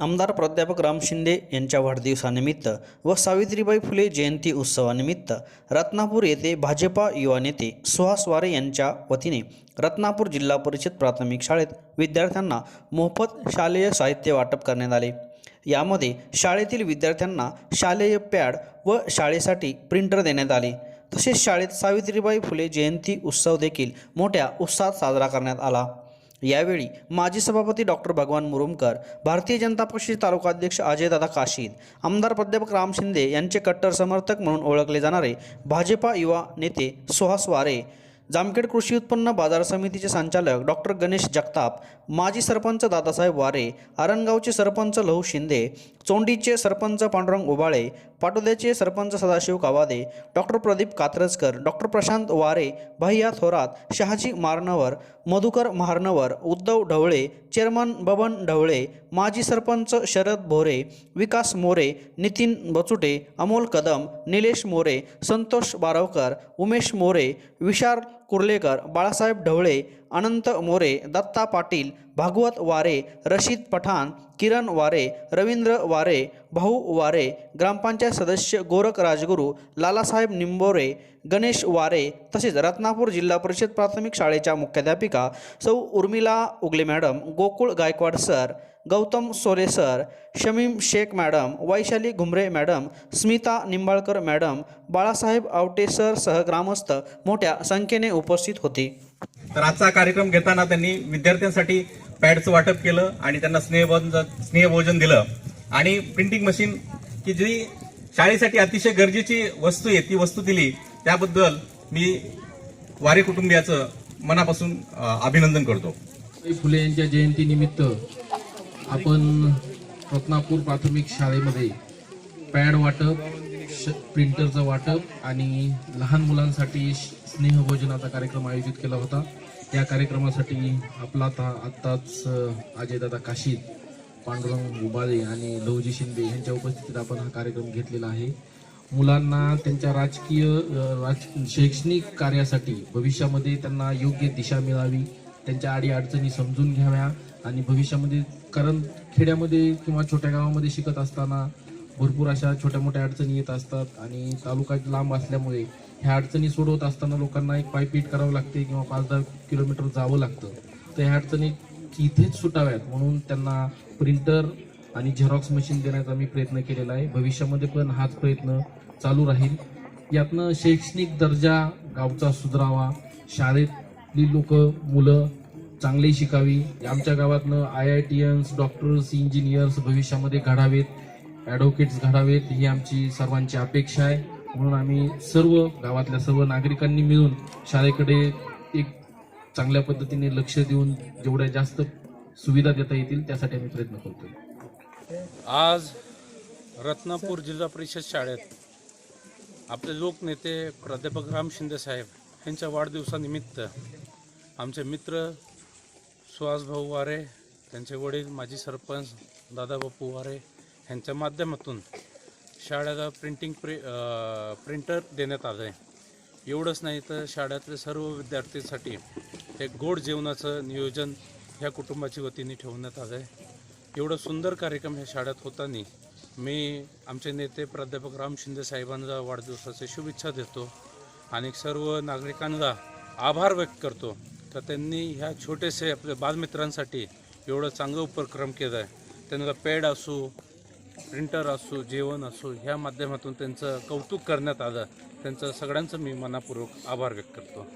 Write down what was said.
आमदार प्राध्यापक राम शिंदे यांच्या वाढदिवसानिमित्त व सावित्रीबाई फुले जयंती उत्सवानिमित्त रत्नापूर येथे भाजपा युवा नेते सुहास वारे यांच्या वतीने रत्नापूर जिल्हा परिषद प्राथमिक शाळेत विद्यार्थ्यांना मोफत शालेय साहित्य वाटप करण्यात आले. यामध्ये शाळेतील विद्यार्थ्यांना शालेय पॅड व शाळेसाठी प्रिंटर देण्यात आले. तसेच शाळेत सावित्रीबाई फुले जयंती उत्सव देखील मोठ्या उत्साहात साजरा करण्यात आला. यावेळी माजी सभापती डॉक्टर भगवान मुरुमकर भारतीय जनता पक्षाचे तालुकाध्यक्ष अजयदादा काशीद आमदार प्राध्यापक राम शिंदे यांचे कट्टर समर्थक म्हणून ओळखले जाणारे भाजपा युवा नेते सुहास वारे जामखेड कृषी उत्पन्न बाजार समितीचे संचालक डॉक्टर गणेश जगताप माजी सरपंच दादासाहेब वारे आरणगावचे सरपंच लहू शिंदे चोंडीचे सरपंच पांडुरंग उबाळे पाटोद्याचे sarpanch Sadashiv Kawade doctor Pradeep Katrajkar doctor Prashant Ware Bhaiya Thorat Shahaji Maranwar Madhukar Maharanwar Uddhav Dhawale chairman Baban Dhawale माजी सरपंच शरद भोरे विकास मोरे नितीन बचुटे अमोल कदम निलेश मोरे संतोष बारवकर उमेश मोरे विशाल कुर्लेकर बाळासाहेब ढवळे अनंत मोरे दत्ता पाटील भागवत वारे रशीद पठाण किरण वारे रवींद्र वारे भाऊ वारे ग्रामपंचायत सदस्य गोरख राजगुरू लालासाहेब निंबोरे गणेश वारे तसेच रत्नापूर जिल्हा परिषद प्राथमिक शाळेच्या मुख्याध्यापिका सौ Urmila Ugale madam Gokul Gaikwad sir Gautam Sole sir Shamim Shaikh madam Vaishali Ghumare madam Smita Nimbalkar madam Balasaheb Awate sir सह ग्रामस्थ मोठ्या संख्येने उपस्थित होते. तर आजचा कार्यक्रम घेताना त्यांनी विद्यार्थ्यांसाठी पॅडचं वाटप केलं आणि त्यांना स्नेहभोजन स्नेहभोजन दिलं. आणि प्रिंटिंग मशीन की जी शाळेसाठी अतिशय गरजेची वस्तू आहे ती वस्तू दिली त्याबद्दल मी वारे कुटुंबियाचं मनापासून अभिनंदन करतो. फुले यांच्या जयंतीनिमित्त आपण रत्नापूर प्राथमिक शाळेमध्ये पॅड वाटप श प्रिंटरचं वाटप आणि लहान मुलांसाठी श- स्नेहभोजनाचा कार्यक्रम आयोजित केला होता. त्या कार्यक्रमासाठी आपला आता आत्ताच अजयदादा काशीद पांडुरंग उबाळे आणि लहुजी शिंदे यांच्या उपस्थितीत आपण हा कार्यक्रम घेतलेला आहे. मुलांना त्यांच्या राजकीय राज शैक्षणिक कार्यासाठी भविष्यामध्ये त्यांना योग्य दिशा मिळावी त्यांच्या आडी अडचणी समजून घ्याव्या आणि भविष्यामध्ये कारण खेड्यामध्ये किंवा छोट्या गावामध्ये शिकत असताना भरपूर अशा छोट्या मोठ्या अडचणी येत असतात आणि तालुका लांब असल्यामुळे ह्या अडचणी सोडवत असताना लोकांना एक पायपीट करावं लागते किंवा पाच दहा किलोमीटर जावं लागतं. तर ह्या अडचणी इथेच सुटाव्यात म्हणून त्यांना प्रिंटर आणि झेरॉक्स मशीन देण्याचा मी प्रयत्न केलेला आहे. भविष्यामध्ये पण हाच प्रयत्न चालू राहील. यातनं शैक्षणिक दर्जा गावचा सुधारावा शाळेतली लोक मुलं चांगली शिकावी. आमच्या गावातनं IITians doctors engineers भविष्यामध्ये घडावेत ॲडव्होकेट्स घडावेत ही आमची सर्वांची अपेक्षा आहे. म्हणून आम्ही सर्व गावातल्या सर्व नागरिकांनी मिळून शाळेकडे एक चांगल्या पद्धतीने लक्ष देऊन जेवढ्या जास्त सुविधा देता येतील त्यासाठी आम्ही प्रयत्न करतोय. आज रत्नापूर जिल्हा परिषद शाळेत आपले लोकनेते प्राध्यापक राम शिंदे साहेब यांच्या वाढदिवसानिमित्त आमचे मित्र सुहासभाऊ वारे त्यांचे वडील माजी सरपंच दादा बापू वारे यांच्या माध्यमातून शाळेला प्रिंटिंग प्रि प्रिंटर देण्यात आलं आहे एवढंच नाही तर शाळेतल्या सर्व विद्यार्थ्यांसाठी एक गोड जेवणाचं नियोजन ह्या कुटुंबाच्या वतीने ठेवण्यात आलं आहे एवढं सुंदर कार्यक्रम ह्या शाळेत होताना मी आमचे नेते प्राध्यापक राम शिंदे साहेबांना वाढदिवसाच्या शुभेच्छा देतो. आणि सर्व नागरिकांना आभार व्यक्त करतो. तर त्यांनी ह्या छोटेसे आपल्या बालमित्रांसाठी एवढं चांगलं उपक्रम केलं आहे त्यांना पॅड असू प्रिंटर असो जेवण असो ह्या माध्यमातून त्यांचं कौतुक करण्यात आलं. त्यांचं सगळ्यांचं मी मनापूर्वक आभार व्यक्त करतो.